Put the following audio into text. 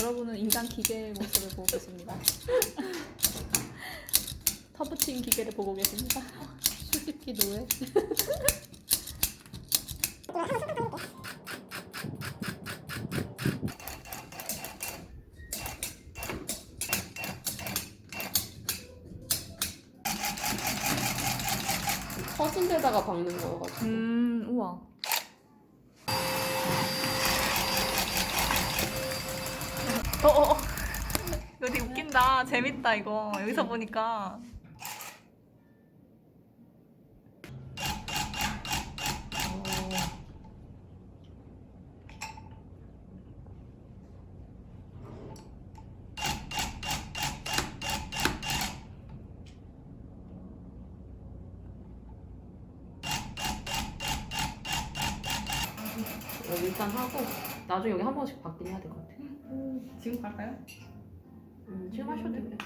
여러분은 인간 기계의 모습을 보고 계십니다. 터부친 기계를 보고 계십니다. 수집기 노예. 터진 데다가 박는 거여가지고. 음, 우와. 어, 어, 어. 이거 되게 웃긴다. 재밌다, 이거. 여기서 보니까. 여기 일단 하고 나중에 여기 한 번씩 바뀌긴 해야 될 것 같아. 지금 갈까요? 음, 지금 하셔도 돼요.